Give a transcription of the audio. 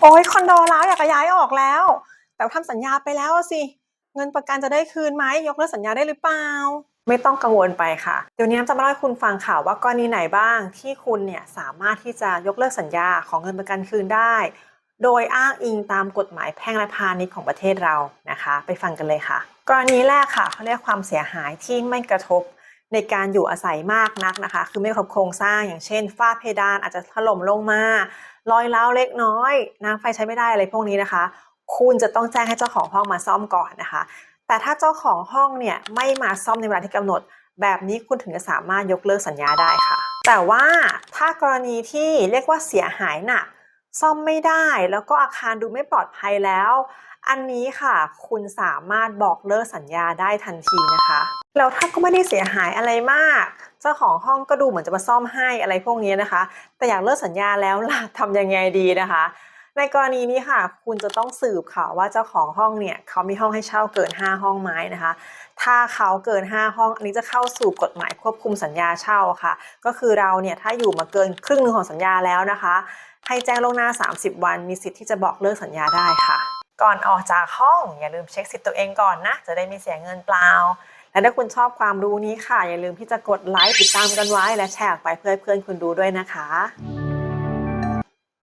โอ้ยคอนโดแล้วอยากจะย้ายออกแล้ว แต่ทำสัญญาไปแล้วสิ เงินประกันจะได้คืนไหมยกเลิกสัญญาได้หรือเปล่า ไม่ต้องกังวลไปค่ะ เดี๋ยวนี้น้ำจะมาเล่าให้คุณฟังค่ะว่ากรณีไหนบ้างที่คุณเนี่ยสามารถที่จะยกเลิกสัญญาของเงินประกันคืนได้ โดยอ้างอิงตามกฎหมายแพ่งและพาณิชย์ของประเทศเรานะคะ ไปฟังกันเลยค่ะ กรณีแรกค่ะเขาเรียกความเสียหายที่ไม่กระทบ ในการอยู่อาศัยมากนักนะคะ คือไม่กรบโครงสร้างอย่างเช่นฝ้าเพดานอาจจะถล่มลงมา รอยร้าวเล็กน้อย น้ำไฟใช้ไม่ได้อะไรพวกนี้นะคะ คุณจะต้องแจ้งให้เจ้าของห้องมาซ่อมก่อนนะคะ แต่ถ้าเจ้าของห้องเนี่ยไม่มาซ่อมในเวลาที่กำหนด แบบนี้คุณถึงจะสามารถยกเลิกสัญญาได้ค่ะ แต่ว่าถ้ากรณีที่เรียกว่าเสียหายหนัก ซ่อมไม่ได้ แล้วก็อาคารดูไม่ปลอดภัยแล้ว อันนี้ค่ะคุณสามารถบอกเลิกสัญญาได้ทันทีนะคะ แล้วถ้าก็ไม่ได้เสียหายอะไรมาก เจ้าของห้องก็ดูเหมือนจะมาซ่อมให้อะไรพวกนี้นะคะ แต่อยากเลิกสัญญาแล้วล่ะทำยังไงดีนะคะในกรณีนี้ค่ะ คุณจะต้องสืบค่ะว่าเจ้าของห้องเนี่ยเขามีห้องให้เช่าเกิน 5 ห้องไหมนะคะ ถ้าเขาเกิน 5 ห้อง อันนี้จะเข้าสู่กฎหมายควบคุมสัญญาเช่าค่ะ ก็คือเราเนี่ยถ้าอยู่มาเกินครึ่งหนึงของสัญญาแล้วนะคะ ให้แจ้งล่วงหน้า 30 วัน มีสิทธิ์ที่จะบอกเลิกสัญญาได้ค่ะ ก่อนออกจากห้องอย่าลืมเช็คสิทธิ์ตัวเองก่อนนะ จะได้ไม่เสียเงินเปล่า และถ้าคุณชอบความรู้นี้ค่ะ อย่าลืมที่จะกดไลค์ติดตามกันไว้ และแชร์ออกไปเพื่อเพื่อนคุณดูด้วยนะคะ